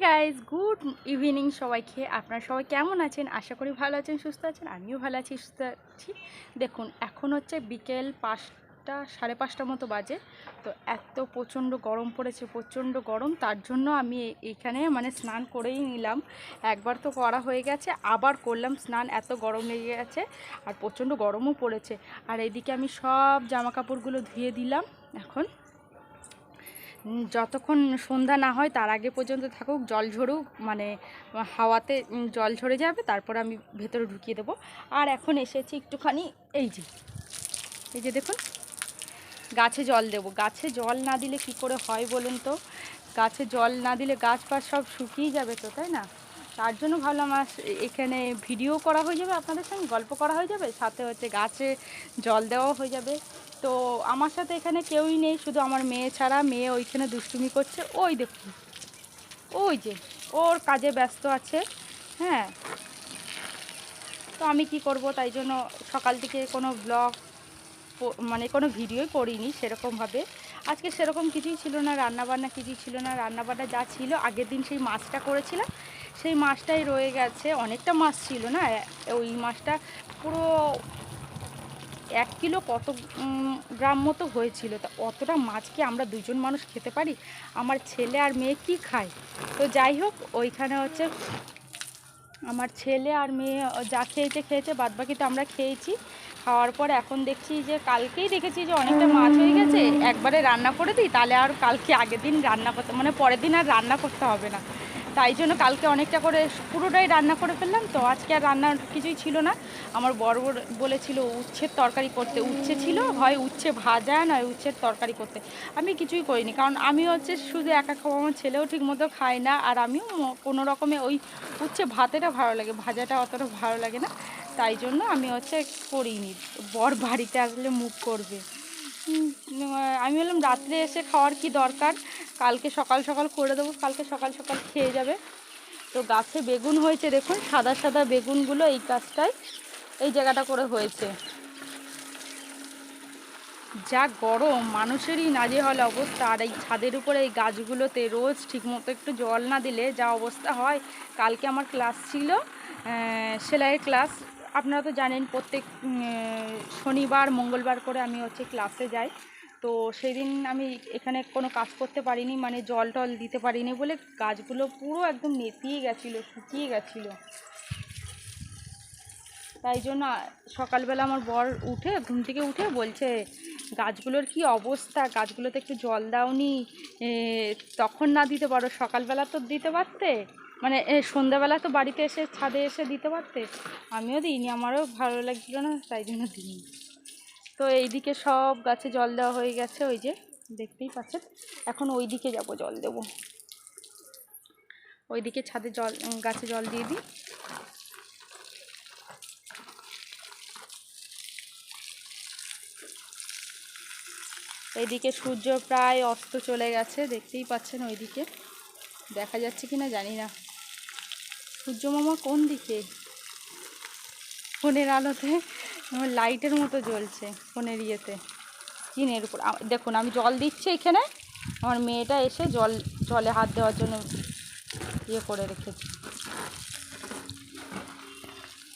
Guys good evening সবাইকে। আপনারা সবাই কেমন আছেন? আশা করি ভালো আছেন, সুস্থ আছেন, আমিও ভালো আছি, সুস্থ আছি। দেখুন, এখন হচ্ছে বিকেল পাঁচটা, সাড়ে পাঁচটা মতো বাজে। তো এত প্রচণ্ড গরম পড়েছে, প্রচণ্ড গরম। তার জন্য আমি এ- এইখানে মানে স্নান করেই নিলাম। একবার তো করা হয়ে গেছে, আবার করলাম স্নান। এত গরম লেগে গেছে আর প্রচণ্ড গরমও পড়েছে। আর এদিকে আমি সব জামা কাপড়গুলো ধুয়ে দিলাম এখন। যতক্ষণ সন্ধ্যা না হয়, তার আগে পর্যন্ত থাকুক, জল ঝরুক মানে হাওয়াতে জল ঝরে যাবে, তারপর আমি ভেতরে ঢুকিয়ে দেবো। আর এখন এসেছি একটুখানি, এই যে এই যে দেখুন, গাছে জল দেবো। গাছে জল না দিলে কি করে হয় বলুন তো? গাছে জল না দিলে গাছ পাছ সব শুকিয়ে যাবে তো, তাই না? তার জন্য ভাবলাম, আজ এখানে ভিডিও করা হয়ে যাবে আপনাদের সঙ্গে, গল্প করা হয়ে যাবে, সাথে হচ্ছে গাছে জল দেওয়াও হয়ে যাবে। তো আমার সাথে এখানে কেউই নেই, শুধু আমার মেয়ে ছাড়া। মেয়ে ওইখানে দুষ্টুমি করছে। ওই দেখুন, ওই যে, ওর কাজে ব্যস্ত আছে হ্যাঁ। তো আমি কি করব, তাই জন্য সকাল থেকে কোনো ব্লগ মানে কোনো ভিডিওই করিনি সেরকমভাবে। আজকে সেরকম কিছুই ছিল না, রান্নাবান্না কিছুই ছিল না। রান্নাবান্না যা ছিল, আগের দিন সেই মাছটা করেছিলাম। সেই মাছটাই রয়ে গেছে। অনেকটা মাছ ছিল না ওই মাছটা পুরো এক কিলো কত গ্রাম মতো হয়েছিল। তা অতটা মাছ কি আমরা দুজন মানুষ খেতে পারি? আমার ছেলে আর মেয়ে কি খায়? তো যাই হোক, ওইখানে হচ্ছে আমার ছেলে আর মেয়ে যা খেয়েছে খেয়েছে বাদ তো আমরা খেয়েছি। খাওয়ার পর এখন দেখছি যে, কালকেই দেখেছি যে অনেকটা মাছ হয়ে গেছে। একবারে রান্না করে দিই, তাহলে আর কালকে আগের দিন রান্না করতে মানে পরের দিন আর রান্না করতে হবে না। তাই জন্য কালকে অনেকটা করে পুরোটাই রান্না করে ফেললাম। তো আজকে আর রান্নার কিছুই ছিল না। আমার বড় বলেছিল উচ্ছের তরকারি করতে। উচ্ছে ছিল, হয় উচ্ছে ভাজা, নয় উচ্ছের তরকারি করতে। আমি কিছুই করিনি। কারণ আমি হচ্ছে শুধু একা খাব আমার ছেলেও ঠিক মতো খায় না। আর আমিও কোনো রকমে ওই উচ্ছে ভাতেটা ভালো লাগে, ভাজাটা অতটা ভালো লাগে না। তাই জন্য আমি হচ্ছে করিনি। বর বাড়িতে আসলে মুখ করবে। আমি বললাম, রাত্রে এসে খাওয়ার কি দরকার? কালকে সকাল সকাল করে দেবো, কালকে সকাল সকাল খেয়ে যাবে। তো গাছে বেগুন হয়েছে, দেখুন, সাদা সাদা বেগুনগুলো এই গাছটায়, এই জায়গাটা করে হয়েছে। যা গরম, মানুষেরই নাজেহাল অবস্থা। আর এই ছাদের উপরে এই গাছগুলোতে রোজ ঠিকমতো একটু জল না দিলে যা অবস্থা হয়। কালকে আমার ক্লাস ছিল সেলাইয়ের ক্লাস। আপনারা তো জানেন, প্রত্যেক শনিবার, মঙ্গলবার করে আমি হচ্ছে ক্লাসে যাই। তো সেদিন আমি এখানে কোনো কাজ করতে পারিনি মানে জল টল দিতে পারিনি বলে গাছগুলো পুরো একদম নেতিয়ে গেছিল, শুকিয়ে গেছিল। তাই জন্য সকালবেলা আমার বর উঠে, ঘুম থেকে উঠে বলছে, গাছগুলোর কি অবস্থা? গাছগুলোতে একটু জল দাওনি তখন না দিতে পারো, সকালবেলা তো দিতে পারতে? মানে সন্ধ্যাবেলা তো বাড়িতে এসে ছাদে এসে দিতে পারতে? আমিও দিইনি, আমারও ভালো লাগছিল না, তাই জন্য দিইনি। তো এইদিকে সব গাছে জল দেওয়া হয়ে গেছে, ওই যে দেখতেই পাচ্ছেন। এখন ওই দিকে যাব, জল দেবো। ওইদিকে ছাদে জল গাছে জল দিয়ে দিই। এইদিকে সূর্য প্রায় অস্ত চলে গেছে, দেখতেই পাচ্ছেন ওইদিকে। দেখা যাচ্ছে কি না জানি না। সূর্য মামা কোন দিকে? ফোনের আলোতে লাইটের মতো জ্বলছে ফোনের ইয়েতে, স্ক্রিনের উপর। দেখুন, আমি জল দিচ্ছি এখানে। আমার মেয়েটা এসে জল, জলে হাত দেওয়ার জন্য ইয়ে করে রেখেছে।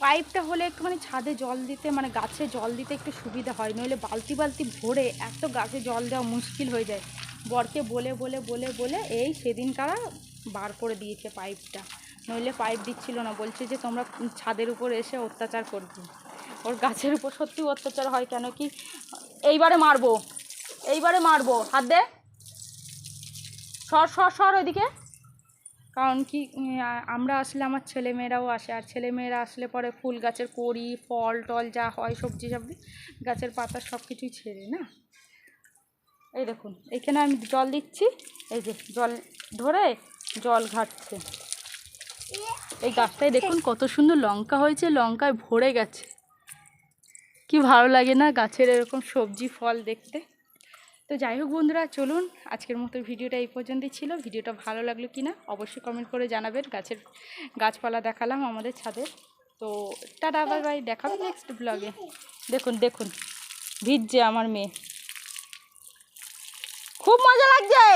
পাইপটা হলে একটুখানি ছাদে জল দিতে মানে গাছে জল দিতে একটু সুবিধা হয়, নইলে বালতি বালতি ভরে এত গাছে জল দেওয়া মুশকিল হয়ে যায়। বরকে বলে বলে বলে বলে এই সেদিন কারা বার করে দিয়েছে পাইপটা। নইলে পাইপ দিচ্ছিল না, বলছে যে তোমরা ছাদের উপর এসে অত্যাচার করবে। ওর গাছের উপর সত্যি অত্যাচার হয় কেন কি? এইবারে মারবো। এইবারে মারবো। হাত দে। সর সর সর ওইদিকে। কারণ কি আমরা আসলে আমার ছেলেমেয়েরাও আসে। আর ছেলেমেয়েরা আসলে পরে ফুল গাছের কড়ি, ফল, টল যা হয়, সবজি সবজি গাছের পাতা সব কিছুই ছেড়ে, না? এই দেখুন এইখানে আমি জল দিচ্ছি। এই যে জল ধরে জল ঘাটছে। এই গাছটায় দেখুন কত সুন্দর লঙ্কা হয়েছে। লঙ্কায় ভরে গেছে। কি ভালো লাগে না গাছের এরকম সবজি, ফল দেখতে। তো যাই হোক বন্ধুরা, চলুন আজকের মতো ভিডিওটা এই পর্যন্তই ছিল। ভিডিওটা ভালো লাগল কি না অবশ্যই কমেন্ট করে জানাবেন। গাছের গাছপালা দেখালাম আমাদের ছাদের তো টাটা বাই বাই দেখাবে নেক্সট ব্লগে দেখুন দেখুন, ভিজছে আমার মেয়ে। খুব মজা লাগছে!